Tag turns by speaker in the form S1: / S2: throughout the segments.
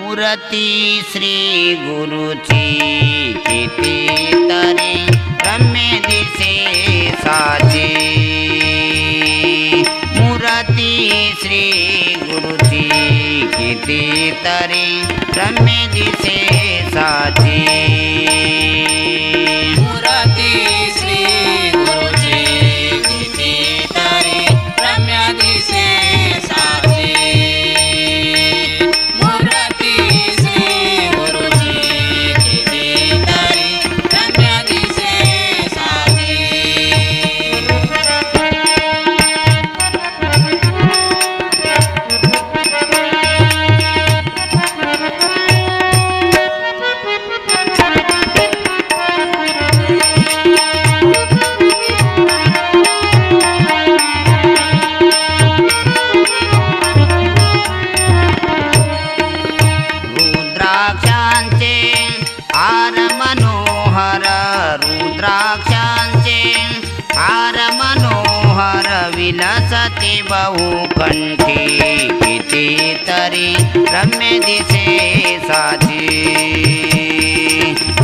S1: मूर्ती श्री गुरुची किती तरी रम्य दिसे साची मूर्ती श्री गुरुची किती तरी रम्य दिसे साची विलसते बहुकंठी किती तरी रम्य दिसे साची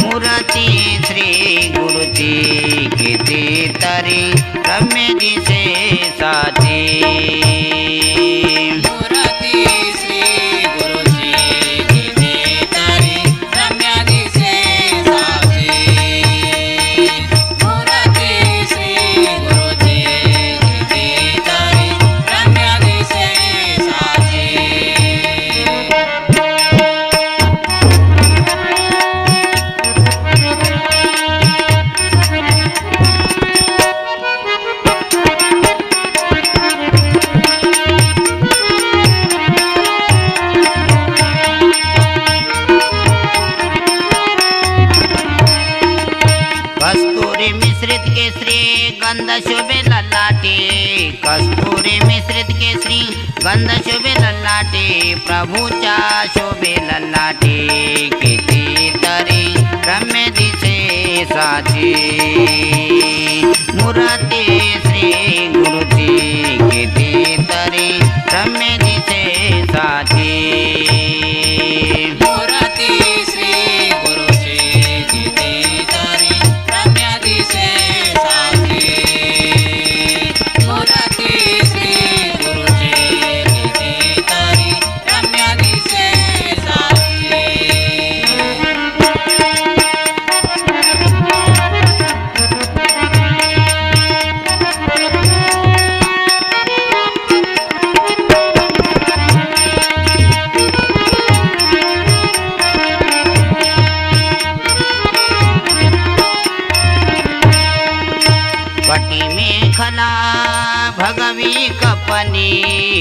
S1: मूर्ती श्री गुरुची किती तरी रम्य दिसे साची गंध शोभे ललाटे कस्तुरी मिश्रित केसरी गंध शोभे ललाटे प्रभूच्या शोभे ललाटे किती तरी रम्य दिसे साची मुरती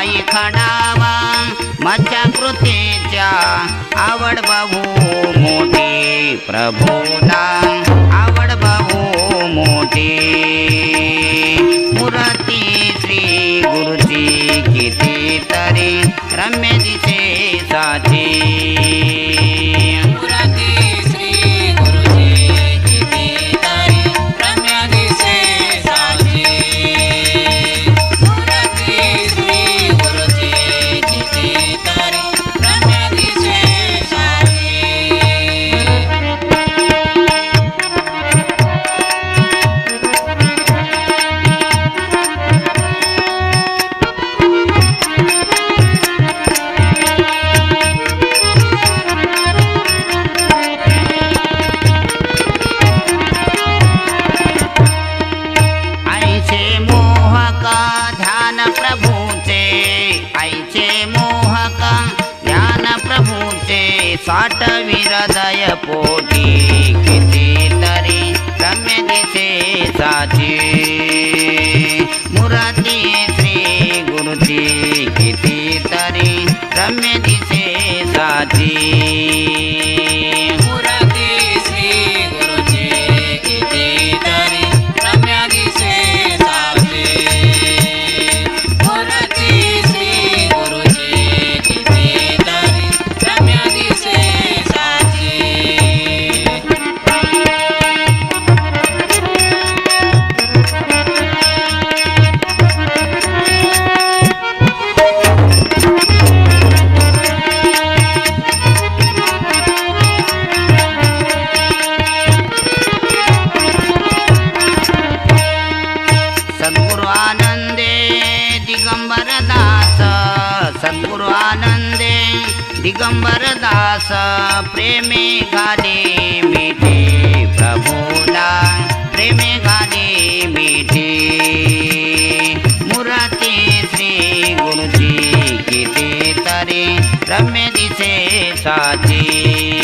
S1: पायी खडावा माझ्या कृतीच्या आवड बघू मोठी प्रभूला. आवड बघू मोठी. मूर्ती श्री गुरुची किती तरी रम्य दिसे साची
S2: ಕಾಟ
S1: ವಿರದಯ ಕೋಟಿ दिगंबर दास प्रेमे गाले मिठे प्रभूला प्रेमे गाले मिठे. मुरती श्री गुरुजी किती तरी रम्य दिसे साची.